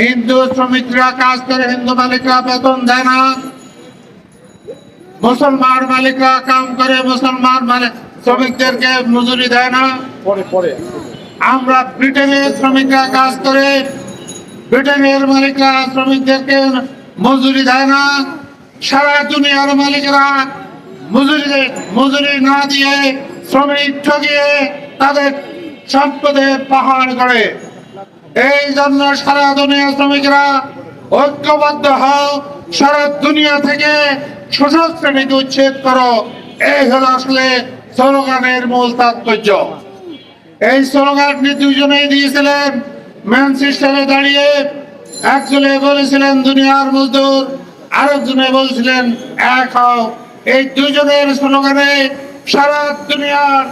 হিন্দু শ্রমিকরা কাজ করে হিন্দু মালিকরা বেতন দেয় না। মুসলমান মালিকরা কাম করে মুসলমান মালিক শ্রমিকদেরকে মজুরি দেয় না। আমরা ব্রিটেনের শ্রমিকরা কাজ করে ব্রিটেনের মালিকরা শ্রমিকদেরকে মজুরি দেয় না। সারা দুনিয়ার মালিকরা মজুরি মজুরি না দিয়ে শ্রমিক ঠকিয়ে তাদের সম্পদে পাহাড় করে এই জন্য সারা দুনিয়া শ্রমিকরা ঐক্যবদ্ধ হও, সারা দুনিয়া থেকে শোষক শ্রেণীকে উচ্ছেদ করো। এই হলো আসলে স্লোগানের মূল তাৎপর্য। এই স্লোগানটি দুজনেই দিয়েছিলেন, ম্যানচেস্টারে দাঁড়িয়ে একজনে বলেছিলেন, দুনিয়ার মজদুর। আরেকজনে বলছিলেন, এক হও। এই দুজনের স্লোগানে সারা দুনিয়ার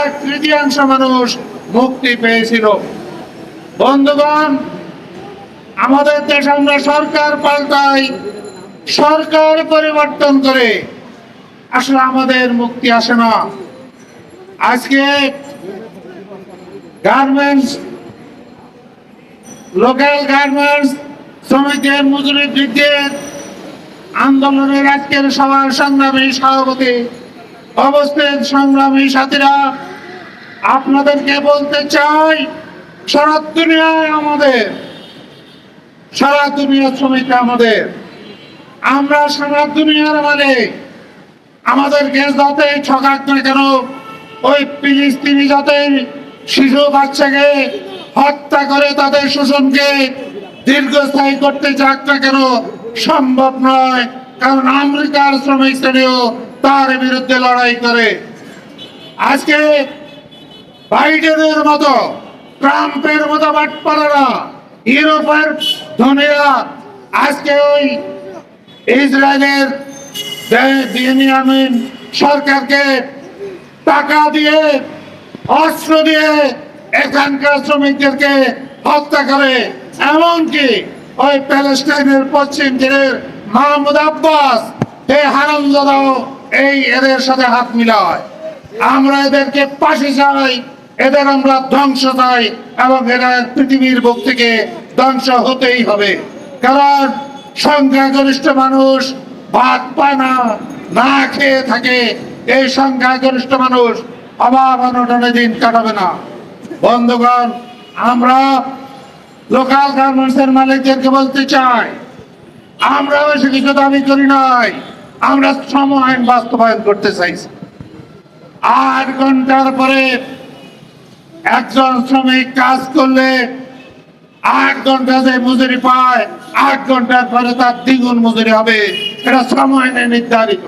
এক তৃতীয়াংশ মানুষ মুক্তি পেয়েছিল। বন্ধুগণ, আমাদের দেশ আমরা সরকার পাল্টাই, সরকার পরিবর্তন করে। আসলে আমাদের মুক্তি আসে না। আজকে গার্মেন্টস লোকাল গার্মেন্টস শ্রমিকদের মজুরি বৃদ্ধির আন্দোলনের আজকের সভার সংগ্রামী সভাপতি অবস্থিত সংগ্রামী সাথীরা, আপনাদেরকে বলতে চাই সারা দুনিয়ায় আমাদের, সারা দুনিয়ার শ্রমিক আমাদের। আমরা সারা দুনিয়ার মানে আমাদেরকে যতই ঠকাক না কেন ওই ফিলিস্তিনি যতই শিশু বাচ্চাকে হত্যা করে তাদের শোষণকে দীর্ঘস্থায়ী করতে যাক কেন সম্ভব নয়, কারণ আমেরিকার শ্রমিক শ্রেণীও তার বিরুদ্ধে লড়াই করে। আজকে বাইডেনের মতো ট্রাম্পের মতো বাটপাড়ারা। ইউরোপের ধনীরা আজকে ওই ইসরায়েলের বেনিয়ামিন সরকারকে টাকা দিয়ে, অস্ত্র দিয়ে এখানকার শ্রমিকদেরকে হত্যা করে। এমনকি ওই প্যালেস্টাইনের পশ্চিম তীরের মাহমুদ আব্বাস এই হারামজাদাও এই এদের সাথে হাত মিলায়। আমরা এদেরকে পাশে চাই। এদের আমরা ধ্বংস চাই এবং এরা পৃথিবীর বুক থেকে ধ্বংস হতেই হবে। কারণ সংখ্যাগরিষ্ঠ মানুষ ভাত পায় না না খেয়ে থাকে। এই সংখ্যাগরিষ্ঠ মানুষ অভাব অনটনে দিন কাটাবে না। বন্ধুগণ, আমরা লোকাল গার্মেন্টসের মালিকদেরকে বলতে চাই, আমরা বেশি কিছু দাবি করি নাই, আমরা শ্রম আইন বাস্তবায়ন করতে চাইছি। আট ঘণ্টার পরে একজন শ্রমিক কাজ করলে আট ঘণ্টা যে মজুরি পায়, আট ঘণ্টার পরে তার দ্বিগুণ মজুরি হবে। এটা সময় নির্ধারিত।